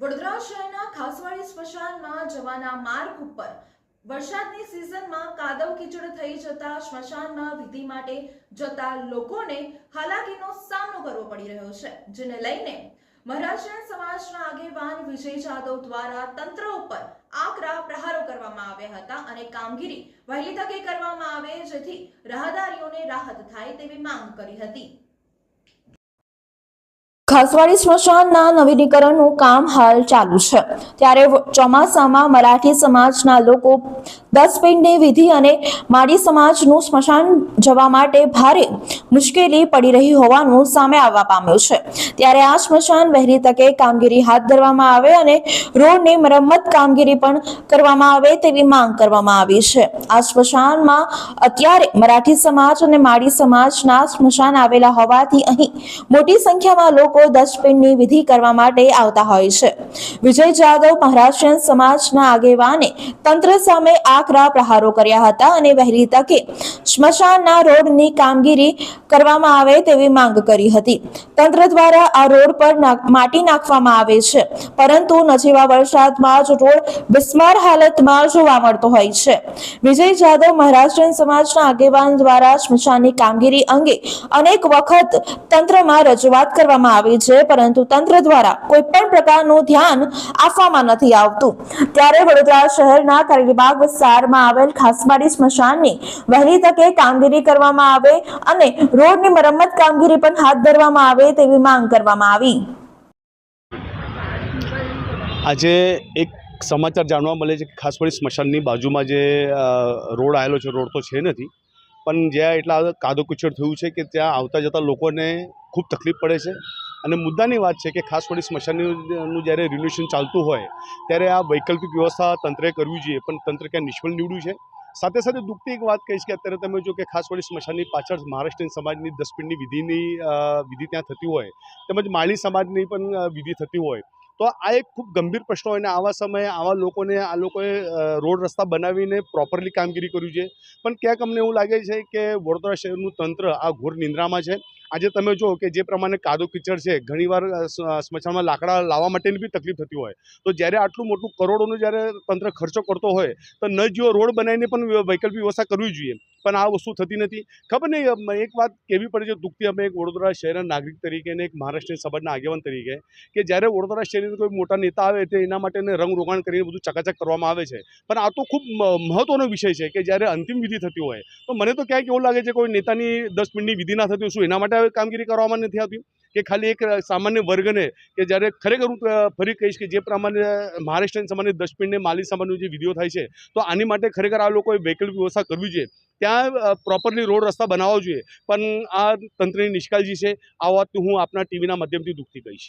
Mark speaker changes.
Speaker 1: વડોદરા શહેરના ખાસવાડી સ્મશાનમાં જવાના માર્ગ ઉપર વરસાદની સિઝનમાં કાદવ કીચડ થઈ જતા સ્મશાનમાં વિધિ માટે જતા લોકોને હાલાકીનો સામનો કરવો પડી રહ્યો છે, જેને લઈને મહારાષ્ટ્રીયન સમાજના આગેવાન વિજય જાદવ દ્વારા તંત્ર ઉપર આકરા પ્રહારો કરવામાં આવ્યા હતા અને કામગીરી વહેલી તકે કરવામાં આવે જેથી રાહદારીઓને રાહત થાય તેવી માંગ કરી હતી. ખાસવાડી સ્મશાનના નવીનીકરણનું કામ હાલ ચાલુ છે. ત્યારે ચોમાસામાં મરાઠી સમાજના લોકો દસ વિધિ અને માળી સમાજનું સ્મશાન જવા માટે ભારે મુશ્કેલી પડી રહી હોવાનું સામે આવવા પામ્યું છે. ત્યારે આ સ્મશાન વહેલી તકે કામગીરી હાથ ધરવામાં આવે અને રોડની મરમ્મત કામગીરી પણ કરવામાં આવે તેવી માંગ કરવામાં આવી છે. આ સ્મશાનમાં અત્યારે મરાઠી સમાજ અને માડી સમાજના સ્મશાન આવેલા હોવાથી અહીં મોટી સંખ્યામાં લોકો દશપિંડની વિધિ કરવા માટે આવતા હોય છે. વિજય જાદવ મહારાષ્ટ્રીયન સમાજના આગેવાને તંત્ર સામે આકરા પ્રહારો કર્યા હતા અને વહેલી તકે સ્મશાનના રોડની કામગીરી કરવામાં આવે તેવી માંગ કરી હતી. તંત્ર દ્વારા આ રોડ પર માટી નાખવામાં આવે છે, પરંતુ નજીવા વરસાદમાં જ રોડ બિસ્માર હાલતમાં જોવા મળતો હોય છે. વિજય જાદવ મહારાષ્ટ્રીયન સમાજના આગેવાન દ્વારા સ્મશાનની કામગીરી અંગે અનેક વખત તંત્રમાં રજૂઆત કરવામાં આવી છે, પરંતુ તંત્ર દ્વારા કોઈ પણ પ્રકારનું ધ્યાન આપવામાં નથી આવતું. ત્યારે વડોદરા શહેરના કરેલીબાગ વિસ્તારમાં આવેલ ખાસબારી સ્મશાનની વહેલી તકે કામગીરી કરવામાં આવે અને રોડની મરમ્મત કામગીરી પણ હાથ ધરવામાં આવે તેવી માંગ કરવામાં આવી.
Speaker 2: આજે એક સમાચાર જાણવા મળે છે કે ખાસ કરીને સ્મશાનની બાજુમાં જે રોડ આવેલો છે, રોડ તો છે નથી, પણ જ્યાં એટલા કાદો કીચડ થયું છે કે ત્યાં આવતા જતા લોકોને ખૂબ તકલીફ પડે છે. અને મુદ્દાની વાત છે કે ખાસ કરી સ્મશાનનું જ્યારે રિન્યુએશન ચાલતું હોય, ત્યારે આ વૈકલ્પિક વ્યવસ્થા તંત્રે કરવી જોઈએ, પણ તંત્ર ક્યાં નિષ્ફળ નીવડ્યું છે? સાથે સાથે દુઃખતી એક વાત કહીશ કે અત્યારે તમે જો કે ખાસ કરીને સ્મશાનની પાછળ મહારાષ્ટ્રીયન સમાજની દસપિંડની વિધિની વિધિ ત્યાં થતી હોય, તેમજ માળી સમાજની પણ વિધિ થતી હોય, તો આ એક ખૂબ ગંભીર પ્રશ્ન હોય અને આવા સમયે આવા લોકોને, આ લોકોએ રોડ રસ્તા બનાવીને પ્રોપરલી કામગીરી કર્યું છે પણ ક્યાંક અમને એવું લાગે છે કે વડોદરા શહેરનું તંત્ર આ ઘોર નિંદ્રામાં છે. આજે તમે જો કે જે પ્રમાણે કાદો કીચડ છે, ઘણીવાર સ્મશાનમાં લાકડા લાવવા માટેની બી તકલીફ થતી હોય. તો જ્યારે આટલું મોટું કરોડોનું જ્યારે તંત્ર ખર્ચો કરતો હોય, તો ન જો રોડ બનાવીને પણ વૈકલ્પિક વ્યવસ્થા કરવી જોઈએ. પણ આ વસ્તુ થતી નથી. ખબર નહીં એક વાત કેવી પડે છે? દુઃખથી અમે એક વડોદરા શહેરના નાગરિક તરીકે અને એક મહારાષ્ટ્રની સમાજના આગેવાન તરીકે કે જ્યારે વડોદરા શહેરની કોઈ મોટા નેતા આવે તે એના માટે રંગ રોકાણ કરીને બધું ચકાચક કરવામાં આવે છે. પણ આ તો ખૂબ મહત્ત્વનો વિષય છે કે જ્યારે અંતિમ વિધિ થતી હોય, તો મને તો ક્યાંક એવું લાગે છે કોઈ નેતાની દસ મિનિટની વિધિ ના થતી શું એના માટે હવે કામગીરી કરવામાં નથી આવતી કે ખાલી એક સામાન્ય વર્ગને કે જ્યારે ખરેખર હું ફરી કહીશ કે જે પ્રમાણે મહારાષ્ટ્રની સામાન્ય ડસ્ટબિનને માલી સમાજનું જે વિધિઓ થાય છે, તો આની માટે ખરેખર આ લોકોએ વૈકલ્પિક વ્યવસ્થા કરવી જોઈએ. ત્યાં પ્રોપરલી રોડ રસ્તા બનાવવા જોઈએ. પણ આ તંત્રની નિષ્કાળજી છે. આ વાત હું આપના ટીવીના માધ્યમથી દુઃખથી કહીશ.